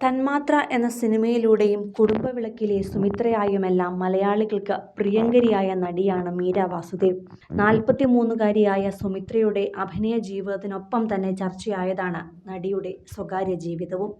തന്മാത്ര എന്ന സിനിമയിലൂടെയും കുടുംബവിളക്കിലെ സുമിത്രയായുമെല്ലാം മലയാളികൾക്ക് പ്രിയങ്കരിയായ നടിയാണ് മീര വാസുദേവ്. നാൽപ്പത്തിമൂന്നുകാരിയായ സുമിത്രയുടെ അഭിനയ ജീവിതത്തിനൊപ്പം തന്നെ ചർച്ചയായതാണ് നടിയുടെ സ്വകാര്യ ജീവിതവും.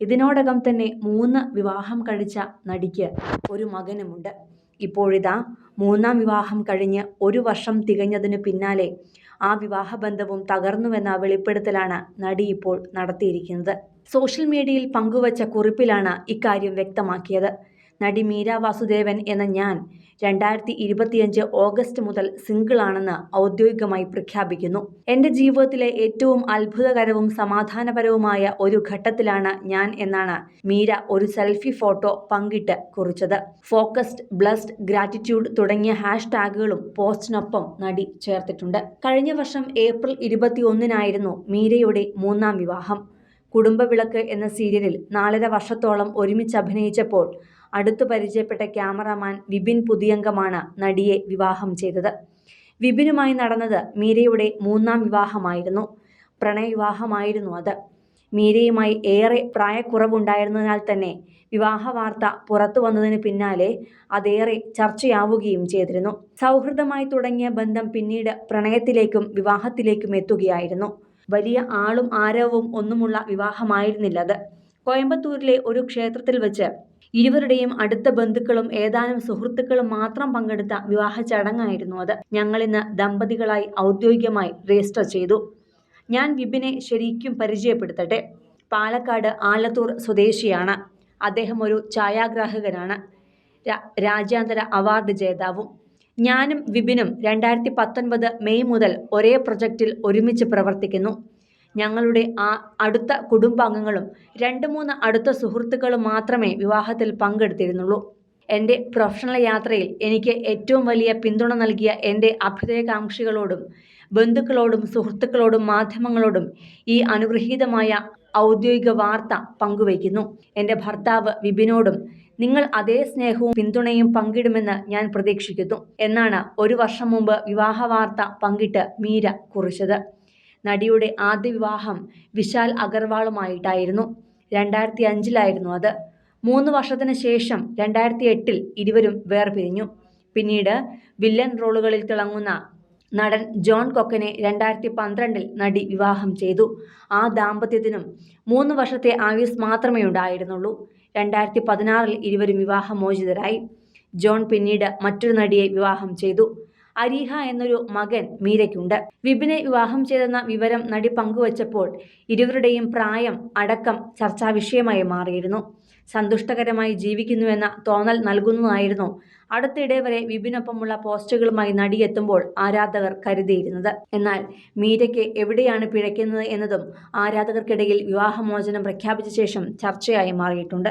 ഇതിനോടകം തന്നെ മൂന്ന് വിവാഹം കഴിച്ച നടിക്ക് ഒരു മകനുമുണ്ട്. ഇപ്പോഴിതാ മൂന്നാം വിവാഹം കഴിഞ്ഞ് ഒരു വർഷം തികഞ്ഞതിന് പിന്നാലെ ആ വിവാഹബന്ധവും തകർന്നുവെന്ന വെളിപ്പെടുത്തലാണ് നടി ഇപ്പോൾ നടത്തിയിരിക്കുന്നത്. സോഷ്യൽ മീഡിയയിൽ പങ്കുവച്ച കുറിപ്പിലാണ് ഇക്കാര്യം വ്യക്തമാക്കിയത്. നടി മീര വാസുദേവൻ എന്ന ഞാൻ രണ്ടായിരത്തി ഇരുപത്തിയഞ്ച് ഓഗസ്റ്റ് മുതൽ സിംഗിളാണെന്ന് ഔദ്യോഗികമായി പ്രഖ്യാപിക്കുന്നു. എന്റെ ജീവിതത്തിലെ ഏറ്റവും അത്ഭുതകരവും സമാധാനപരവുമായ ഒരു ഘട്ടത്തിലാണ് ഞാൻ എന്നാണ് മീര ഒരു സെൽഫി ഫോട്ടോ പങ്കിട്ട് കുറിച്ചത്. ഫോക്കസ്ഡ് ബ്ലസ്ഡ് ഗ്രാറ്റിറ്റ്യൂഡ് തുടങ്ങിയ ഹാഷ്ടാഗുകളും പോസ്റ്റിനൊപ്പം നടി ചേർത്തിട്ടുണ്ട്. കഴിഞ്ഞ വർഷം ഏപ്രിൽ ഇരുപത്തിയൊന്നിനായിരുന്നു മീരയുടെ മൂന്നാം വിവാഹം. കുടുംബവിളക്ക് എന്ന സീരിയലിൽ നാലര വർഷത്തോളം ഒരുമിച്ച് അഭിനയിച്ചപ്പോൾ അടുത്തു പരിചയപ്പെട്ട ക്യാമറാമാൻ വിപിൻ പുതിയംഗമാണ് നടിയെ വിവാഹം ചെയ്തത്. വിപിനുമായി നടന്നത് മീരയുടെ മൂന്നാം വിവാഹമായിരുന്നു. പ്രണയവിവാഹമായിരുന്നു അത്. മീരയുമായി ഏറെ പ്രായക്കുറവുണ്ടായിരുന്നതിനാൽ തന്നെ വിവാഹ വാർത്ത പുറത്തു വന്നതിന് പിന്നാലെ അതേറെ ചർച്ചയാവുകയും ചെയ്തിരുന്നു. സൗഹൃദമായി തുടങ്ങിയ ബന്ധം പിന്നീട് പ്രണയത്തിലേക്കും വിവാഹത്തിലേക്കും എത്തുകയായിരുന്നു. വലിയ ആളും ആരവവും ഒന്നുമുള്ള വിവാഹമായിരുന്നില്ലത് കോയമ്പത്തൂരിലെ ഒരു ക്ഷേത്രത്തിൽ വെച്ച് ഇരുവരുടെയും അടുത്ത ബന്ധുക്കളും ഏതാനും സുഹൃത്തുക്കളും മാത്രം പങ്കെടുത്ത വിവാഹ ചടങ്ങായിരുന്നു അത്. ഞങ്ങളിന്ന് ദമ്പതികളായി ഔദ്യോഗികമായി രജിസ്റ്റർ ചെയ്തു. ഞാൻ വിപിനെ ശരിക്കും പരിചയപ്പെടുത്തട്ടെ. പാലക്കാട് ആലത്തൂർ സ്വദേശിയാണ്. അദ്ദേഹം ഒരു ഛായാഗ്രാഹകനാണ്. രാജ്യാന്തര അവാർഡ് ജേതാവും. ഞാനും വിപിനും രണ്ടായിരത്തി പത്തൊൻപത് മെയ് മുതൽ ഒരേ പ്രൊജക്റ്റിൽ ഒരുമിച്ച് പ്രവർത്തിക്കുന്നു. ഞങ്ങളുടെ ആ അടുത്ത കുടുംബാംഗങ്ങളും രണ്ട് മൂന്ന് അടുത്ത സുഹൃത്തുക്കളും മാത്രമേ വിവാഹത്തിൽ പങ്കെടുത്തിരുന്നുള്ളൂ. എന്റെ പ്രൊഫഷണൽ യാത്രയിൽ എനിക്ക് ഏറ്റവും വലിയ പിന്തുണ നൽകിയ എന്റെ അഭ്യുദയകാംക്ഷികളോടും ബന്ധുക്കളോടും സുഹൃത്തുക്കളോടും മാധ്യമങ്ങളോടും ഈ അനുഗ്രഹീതമായ ഔദ്യോഗിക വാർത്ത പങ്കുവയ്ക്കുന്നു. എന്റെ ഭർത്താവ് വിപിനോടും നിങ്ങൾ അതേ സ്നേഹവും പിന്തുണയും പങ്കിടുമെന്ന് ഞാൻ പ്രതീക്ഷിക്കുന്നു. എന്നാണ് ഒരു വർഷം മുമ്പ് വിവാഹ വാർത്ത പങ്കിട്ട് മീര കുറിച്ചത്. നടിയുടെ ആദ്യ വിവാഹം വിശാൽ അഗർവാളുമായിട്ടായിരുന്നു. രണ്ടായിരത്തി അഞ്ചിലായിരുന്നു അത്. മൂന്ന് വർഷത്തിന് ശേഷം രണ്ടായിരത്തി എട്ടിൽ ഇരുവരും വേർപിരിഞ്ഞു. പിന്നീട് വില്ലൻ റോളുകളിൽ തിളങ്ങുന്ന നടൻ ജോൺ കൊക്കനെ രണ്ടായിരത്തി പന്ത്രണ്ടിൽ നടി വിവാഹം ചെയ്തു. ആ ദാമ്പത്യത്തിനും മൂന്ന് വർഷത്തെ ആയുസ് മാത്രമേ ഉണ്ടായിരുന്നുള്ളൂ. രണ്ടായിരത്തി പതിനാറിൽ ഇരുവരും വിവാഹമോചിതരായി. ജോൺ പിന്നീട് മറ്റൊരു നടിയെ വിവാഹം ചെയ്തു. അരീഹ എന്നൊരു മകൻ മീരയ്ക്കുണ്ട്. വിപിനെ വിവാഹം ചെയ്തെന്ന വിവരം നടി പങ്കുവച്ചപ്പോൾ ഇരുവരുടെയും പ്രായം അടക്കം ചർച്ചാ വിഷയമായി മാറിയിരുന്നു. സന്തുഷ്ടകരമായി ജീവിക്കുന്നുവെന്ന തോന്നൽ നൽകുന്നതായിരുന്നു അടുത്തിടെ വരെ വിപിനൊപ്പമുള്ള പോസ്റ്റുകളുമായി നടിയെത്തുമ്പോൾ ആരാധകർ കരുതിയിരുന്നത്. എന്നാൽ മീരയ്ക്ക് എവിടെയാണ് പിഴയ്ക്കുന്നത് എന്നതും ആരാധകർക്കിടയിൽ വിവാഹമോചനം പ്രഖ്യാപിച്ച ശേഷം ചർച്ചയായി മാറിയിട്ടുണ്ട്.